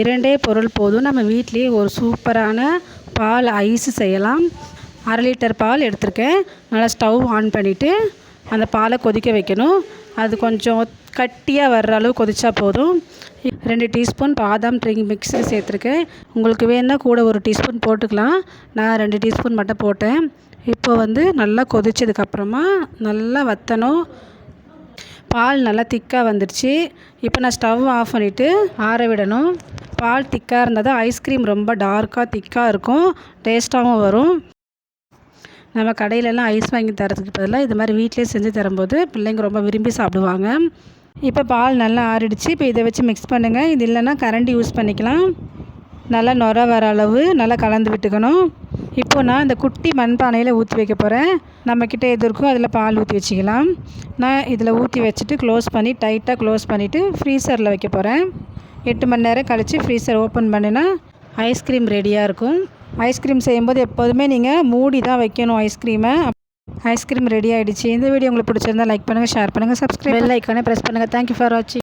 இரண்டே பொருள் போதும். நம்ம வீட்டிலே ஒரு சூப்பரான பால் ஐஸ் செய்யலாம். அரை லிட்டர் பால் எடுத்திருக்கேன். நல்லா ஸ்டவ் ஆன் பண்ணிவிட்டு அந்த பாலை கொதிக்க வைக்கணும். அது கொஞ்சம் கட்டியாக வர்ற அளவு கொதித்தா போதும். ரெண்டு டீஸ்பூன் பாதாம் ட்ரிங்க் மிக்ஸி சேர்த்துருக்கேன். உங்களுக்கு வேணுன்னா கூட ஒரு டீஸ்பூன் போட்டுக்கலாம். நான் ரெண்டு டீஸ்பூன் மட்டும் போட்டேன். இப்போ வந்து நல்லா கொதித்ததுக்கப்புறமா நல்லா வற்றணும் பால் நல்லா திக்காக வந்துடுச்சு இப்போ நான் ஸ்டவ் ஆஃப் பண்ணிவிட்டு ஆற விடணும். பால் திக்காக இருந்தால் தான் ஐஸ்கிரீம் ரொம்ப டார்க்காக திக்காக இருக்கும். டேஸ்ட்டாகவும் வரும். நம்ம கடையிலலாம் ஐஸ் வாங்கி தரதுக்கு பதிலாக இது மாதிரி வீட்டிலே செஞ்சு தரும்போது பிள்ளைங்க ரொம்ப விரும்பி சாப்பிடுவாங்க. இப்போ பால் நல்லா ஆறிடுச்சு. இப்போ இதை வச்சு மிக்ஸ் பண்ணுங்கள் இது இல்லைன்னா கரண்டி யூஸ் பண்ணிக்கலாம். நல்லா நுர வர அளவு நல்லா கலந்து விட்டுக்கணும். இப்போ நான் இந்த குட்டி மண்பானையில் ஊற்றி வைக்க போகிறேன் நம்மக்கிட்ட எது இருக்கோ அதில் பால் ஊற்றி வச்சுக்கலாம். நான் இதில் ஊற்றி வச்சுட்டு க்ளோஸ் பண்ணி டைட்டாக க்ளோஸ் பண்ணிவிட்டு ஃப்ரீசரில் வைக்க போகிறேன் எட்டு மணி நேரம் கழித்து ஃப்ரீசர் ஓப்பன் பண்ணினா ஐஸ்கிரீம் ரெடியாக இருக்கும். ஐஸ்கிரீம் செய்யும்போது எப்போதுமே நீங்கள் மூடி தான் வைக்கணும் ஐஸ்கிரீமை ஐஸ்கிரீம் ரெடி ஆகிடுச்சு இந்த வீடியோ உங்களுக்கு பிடிச்சிருந்தா லைக் பண்ணுங்கள் ஷேர் பண்ணுங்கள் சப்ஸ்கிரைப் பெல் ஐக்கானே ப்ரெஸ் பண்ணுங்கள் தேங்க்யூ ஃபார் வாட்சிங்